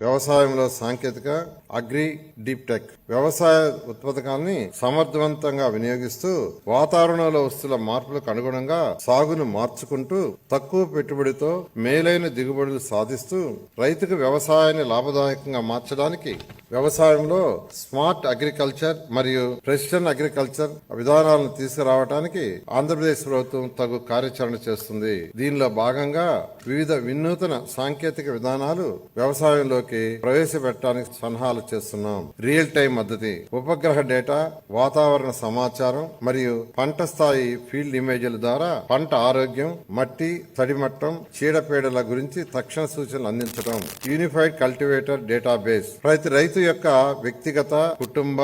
వ్యవసాయంలో సాంకేతిక agri deep tech వ్యవసాయ ఉత్పాదకాన్ని సమర్థవంతంగా వినియోగిస్తూ వాతావరణంలో వస్తున్న మార్పులకు అనుగుణంగా సాగును మార్చుకుంటూ తక్కువ పెట్టుబడితో మేలైన దిగుబడులు సాధిస్తూ రైతుకు వ్యవసాయాన్ని లాభదాయకంగా మార్చడానికి వ్యవసాయంలో స్మార్ట్ అగ్రికల్చర్ మరియు ప్రెసిషన్ అగ్రికల్చర్ విధానాలను తీసుకురావడానికి ఆంధ్రప్రదేశ్ ప్రభుత్వం తగు కార్యాచరణ చేస్తుంది. దీనిలో భాగంగా వివిధ వినూతన సాంకేతిక విధానాలు వ్యవసాయంలోకి ప్రవేశపెట్టడానికి సలహాలు చేస్తున్నాం. రియల్ టైం మద్దతి ఉపగ్రహ డేటా వాతావరణ సమాచారం మరియు పంట స్థాయి ఫీల్డ్ ఇమేజ్ల ద్వారా పంట ఆరోగ్యం మట్టి తడిమట్టం చీడపీడల గురించి తక్షణ సూచనలు అందించడం. యూనిఫైడ్ కల్టివేటర్ డేటాబేస్ ప్రతి రైతు యొక్క వ్యక్తిగత కుటుంబ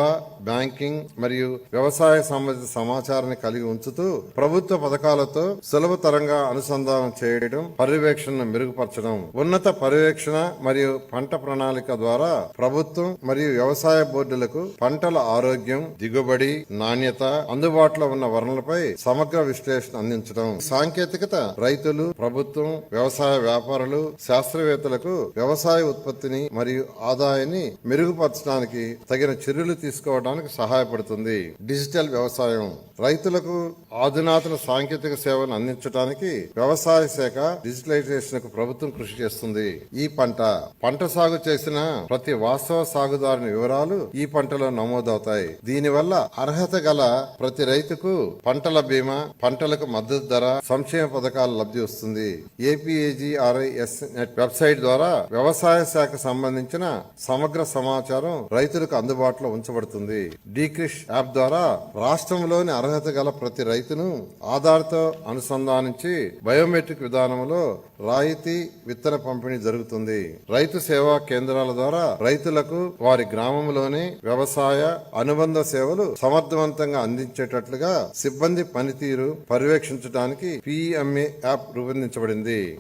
బ్యాంకింగ్ మరియు వ్యవసాయ సంబంధిత సమాచారాన్ని కలిగి ఉంచుతూ ప్రభుత్వ పథకాలతో సులభతరంగా అనుసంధానం చేయడం పర్యవేక్షణను మెరుగుపరచడం ఉన్నత పర్యవేక్షణ మరియు పంట ప్రణాళిక ద్వారా ప్రభుత్వం మరియు వ్యవసాయ బోర్డులకు పంటల ఆరోగ్యం దిగుబడి నాణ్యత అందుబాటులో ఉన్న వనరులపై సమగ్ర విశ్లేషణ అందించడం. సాంకేతికత రైతులు ప్రభుత్వం వ్యవసాయ వ్యాపారులు శాస్త్రవేత్తలకు వ్యవసాయ ఉత్పత్తిని మరియు ఆదాయాన్ని మెరుగుపరచడానికి తగిన చర్యలు తీసుకోవడానికి సహాయపడుతుంది. డిజిటల్ వ్యవసాయం రైతులకు ఆధునాతన సాంకేతిక సేవలను అందించడానికి వ్యవసాయ శాఖ డిజిటల్ కు ప్రభుత్వం కృషి చేస్తుంది. ఈ పంట పంట సాగు చేసిన ప్రతి వాస్తవ సాగుదారుని వివరాలు ఈ పంటలో నమోదవుతాయి. దీనివల్ల అర్హత గల ప్రతి రైతుకు పంటల బీమా పంటలకు మద్దతు ధర సంక్షేమ పథకాల లబ్ధి వస్తుంది. ఏపీఏజీఆర్ఐఎస్ నెట్ వెబ్సైట్ ద్వారా వ్యవసాయ శాఖ సంబంధించిన సమగ్ర సమాచారం రైతులకు అందుబాటులో ఉంచబడుతుంది. డీక్రిష్ యాప్ ద్వారా రాష్ట్రంలోని అర్హత గల ప్రతి రైతును ఆధార్తో అనుసంధానించి బయోమెట్రిక్ విధానంలో రాయితీ విత్తన పంపిణీ జరుగుతుంది. రైతు సేవా కేంద్రాల ద్వారా రైతులకు వారి గ్రామంలోని వ్యవసాయ అనుబంధ సేవలు సమర్థవంతంగా అందించేటట్లుగా సిబ్బంది పనితీరు పర్యవేక్షించడానికి పిఎంఏ యాప్ రూపొందించబడింది.